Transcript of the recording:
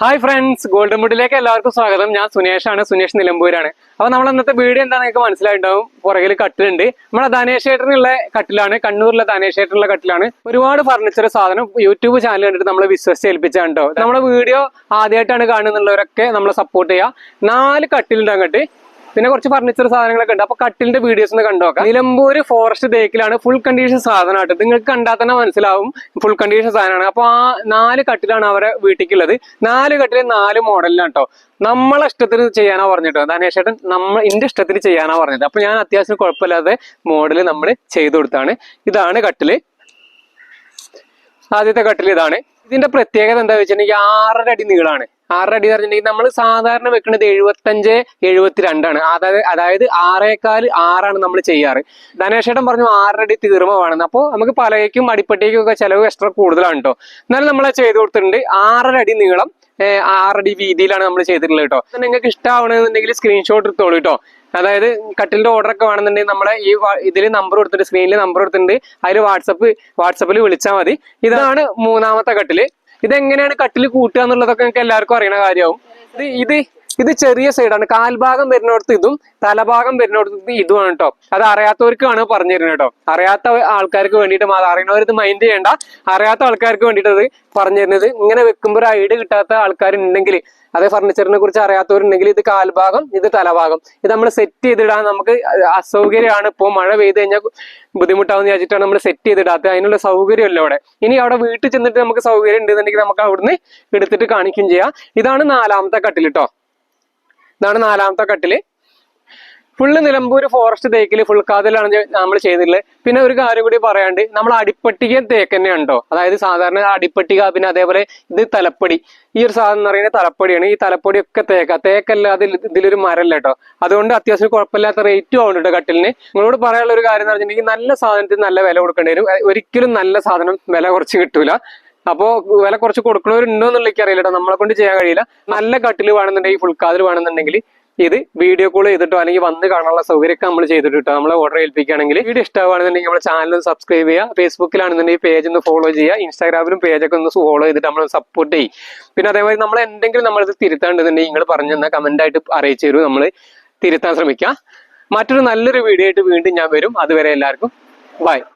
Hi friends golden വുഡിലേക്ക് എല്ലാവർക്കും സ്വാഗതം. ഞാൻ സുനേഷാണ് സുനേഷ് നിലമ്പൂരാണ്. അപ്പൊ നമ്മൾ ഇന്നത്തെ വീഡിയോ എന്താണെന്ന് നിങ്ങൾക്ക് മനസ്സിലായിട്ടുണ്ടാവും. പുറകിൽ കട്ടിലുണ്ട്. നമ്മുടെ ധനേഷ് ഏട്ടനുള്ള കട്ടിലാണ് കണ്ണൂരിലെ ധനേഷ് ഏട്ടനുള്ള കട്ടിലാണ്. ഒരുപാട് ഫർണിച്ചർ സാധനം യൂട്യൂബ് ചാനൽ കണ്ടിട്ട് നമ്മൾ വിശ്വസിച്ച് ഏൽപ്പിച്ചാണ് നമ്മുടെ വീഡിയോ ആദ്യമായിട്ടാണ് കാണുന്നുള്ളവരൊക്കെ നമ്മളെ സപ്പോർട്ട് ചെയ്യുക നാല് കട്ടിലുണ്ട് അങ്ങോട്ട്. പിന്നെ കുറച്ച് ഫർണിച്ചർ സാധനങ്ങളൊക്കെ ഉണ്ട്. അപ്പൊ കട്ടിലിന്റെ വീഡിയോസ് ഒന്ന് കണ്ടുനോക്കാം നിലമ്പൂർ ഫോറസ്റ്റ് തേക്കിലാണ് ഫുൾ കണ്ടീഷൻ സാധനമായിട്ട്. നിങ്ങൾക്ക് കണ്ടാൽ തന്നെ മനസ്സിലാവും ഫുൾ കണ്ടീഷൻ സാധനമാണ്. അപ്പൊ ആ നാല് കട്ടിലാണ് അവരെ വീട്ടിലുള്ളത് നാല് കട്ടിൽ നാല് മോഡലിലാണ് കേട്ടോ നമ്മളെ ഇഷ്ടത്തിന് ചെയ്യാനാ പറഞ്ഞിട്ടോ. ധനേഷേട്ടൻ നമ്മൾ എന്റെ ഇഷ്ടത്തിന് ചെയ്യാനാ പറഞ്ഞത്. അപ്പൊ ഞാൻ അത്യാവശ്യം കുഴപ്പമില്ലാതെ മോഡൽ നമ്മൾ ചെയ്തു കൊടുത്താണ്. ഇതാണ് കട്ടിൽ. ആദ്യത്തെ കട്ടിൽ ഇതാണ്. ഇതിന്റെ പ്രത്യേകത എന്താ വെച്ചിട്ടുണ്ടെങ്കിൽ ആറര അടി നീളാണ്. ആറര അടി എന്ന് പറഞ്ഞിട്ടുണ്ടെങ്കിൽ നമ്മൾ സാധാരണ വെക്കുന്നത് എഴുപത്തഞ്ച് എഴുപത്തിരണ്ടാണ്. അതായത് അതായത് ആറേക്കാൽ ആറാണ് നമ്മൾ ചെയ്യാറ്. ധനേഷേട്ടൻ പറഞ്ഞു ആറരടി തീർമമാണെന്ന് അപ്പോൾ നമുക്ക് പലകയ്ക്കും അടിപ്പട്ടിക്കും ഒക്കെ ചിലവ് എക്സ്ട്രാ കൂടുതലാണ് കേട്ടോ എന്നാലും നമ്മൾ ചെയ്ത് കൊടുത്തിട്ടുണ്ട് ആറര അടി നീളം ആറടി വീതിയിലാണ് നമ്മൾ ചെയ്തിട്ടുള്ളത് കേട്ടോ നിങ്ങൾക്ക് ഇഷ്ടമാവണമെന്നുണ്ടെങ്കിൽ സ്ക്രീൻഷോട്ട് എടുത്തോളൂ കേട്ടോ അതായത് കട്ടിലിന്റെ ഓർഡർ ഒക്കെ വേണമെന്നുണ്ടെങ്കിൽ നമ്മളെ ഈ ഇതിൽ നമ്പർ കൊടുത്തിട്ട് സ്ക്രീനിൽ നമ്പർ കൊടുത്തിട്ടുണ്ട്. അതിൽ വാട്സപ്പ് വാട്സപ്പിൽ വിളിച്ചാൽ മതി. ഇതാണ് മൂന്നാമത്തെ കട്ടിൽ. ഇതെങ്ങനെയാണ് കട്ടിൽ കൂട്ടുക എന്നുള്ളതൊക്കെ നിങ്ങൾക്ക് എല്ലാവർക്കും അറിയണ കാര്യമാവും. ഇത് ഇത് ഇത് ചെറിയ സൈഡാണ് കാൽഭാഗം വരുന്നിടത്ത് ഇതും തലഭാഗം വരുന്നിടത്ത് ഇതുമാണ് കേട്ടോ അത് അറിയാത്തവർക്കാണ് പറഞ്ഞു തരുന്നത് കേട്ടോ അറിയാത്ത ആൾക്കാർക്ക് വേണ്ടിയിട്ട് അറിയണവർ ഇത് മൈൻഡ് ചെയ്യേണ്ട. അറിയാത്ത ആൾക്കാർക്ക് വേണ്ടിയിട്ട് അത് പറഞ്ഞു തരുന്നത്. ഇങ്ങനെ വെക്കുമ്പോൾ ഒരു ഐഡിയ കിട്ടാത്ത ആൾക്കാരുണ്ടെങ്കിൽ അതേ ഫർണിച്ചറിനെ കുറിച്ച് അറിയാത്തവരുണ്ടെങ്കിൽ ഇത് കാൽഭാഗം ഇത് തലഭാഗം. ഇത് നമ്മൾ സെറ്റ് ചെയ്തിടാൻ നമുക്ക് അസൗകര്യമാണ്. ഇപ്പോൾ മഴ പെയ്ത് കഴിഞ്ഞാൽ ബുദ്ധിമുട്ടാവുന്ന വിചാരിച്ചിട്ടാണ് നമ്മൾ സെറ്റ് ചെയ്തിടാത്തത്. അതിനുള്ള സൗകര്യമല്ല അവിടെ. ഇനി അവിടെ വീട്ടിൽ ചെന്നിട്ട് നമുക്ക് സൗകര്യം ഉണ്ടെന്നുണ്ടെങ്കിൽ നമുക്ക് അവിടുന്ന് എടുത്തിട്ട് കാണിക്കുകയും ചെയ്യാം. ഇതാണ് നാലാമത്തെ കട്ടിൽ കേട്ടോ ഇതാണ് നാലാമത്തെ കട്ടിൽ ഫുള്ള് നിലമ്പൂർ ഫോറസ്റ്റ് തേക്കിൽ ഫുൾ കാതിലാണ് നമ്മൾ ചെയ്തിട്ടുള്ളത്. പിന്നെ ഒരു കാര്യം കൂടി പറയാണ്ട് നമ്മൾ അടിപ്പട്ടിക തേക്ക് തന്നെ ഉണ്ടോ അതായത് സാധാരണ അടിപ്പട്ടിക പിന്നെ അതേപോലെ ഇത് തലപ്പടി. ഈ ഒരു സാധനം എന്ന് പറയുന്നത് തലപ്പടിയാണ്. ഈ തലപ്പൊടി ഒക്കെ തേക്ക. തേക്കല്ല അതിൽ ഇതിലൊരു മരല്ല കേട്ടോ. അതുകൊണ്ട് അത്യാവശ്യം കുഴപ്പമില്ലാത്ത റേറ്റും ആവുന്നുണ്ട് കേട്ടോ കട്ടിലിന് നിങ്ങളോട് പറയാനുള്ള ഒരു കാര്യം എന്ന് പറഞ്ഞിട്ടുണ്ടെങ്കിൽ നല്ല സാധനത്തിന് നല്ല വില കൊടുക്കേണ്ടി വരും. ഒരിക്കലും നല്ല സാധനം വില കുറച്ച് കിട്ടൂല. അപ്പോ വില കുറച്ച് കൊടുക്കണവരുണ്ടോ എന്നുള്ള അറിയില്ല കേട്ടോ നമ്മളെ കൊണ്ട് ചെയ്യാൻ കഴിയില്ല. നല്ല കട്ടിൽ വേണമെന്നുണ്ടെങ്കിൽ ഫുൾ കാതിൽ വേണമെന്നുണ്ടെങ്കിൽ ഇത് വീഡിയോ കോൾ ചെയ്തിട്ടോ അല്ലെങ്കിൽ വന്ന് കാണാനുള്ള സൗകര്യമൊക്കെ നമ്മൾ ചെയ്തിട്ട് നമ്മളെ ഓർഡർ ഏൽപ്പിക്കുകയാണെങ്കിൽ വീഡിയോ ഇഷ്ടമാണെന്നുണ്ടെങ്കിൽ നമ്മുടെ ചാനൽ സബ്സ്ക്രൈബ് ചെയ്യുക. ഫേസ്ബുക്കിലാണെന്നുണ്ടെങ്കിൽ പേജ് ഒന്ന് ഫോളോ ചെയ്യുക. ഇൻസ്റ്റാഗ്രാമിലും പേജൊക്കെ ഒന്ന് ഫോളോ ചെയ്തിട്ട് നമ്മൾ സപ്പോർട്ട് ചെയ്യും. പിന്നെ അതേപോലെ നമ്മൾ എന്തെങ്കിലും നമ്മളിത് തിരുത്താണ്ടെന്നുണ്ടെങ്കിൽ നിങ്ങൾ പറഞ്ഞു തന്നാൽ കമന്റ് ആയിട്ട് അറിയിച്ചു തരും. നമ്മൾ തിരുത്താൻ ശ്രമിക്കാം. മറ്റൊരു നല്ലൊരു വീഡിയോ ആയിട്ട് വീണ്ടും ഞാൻ വരും. അതുവരെ എല്ലാവർക്കും ബൈ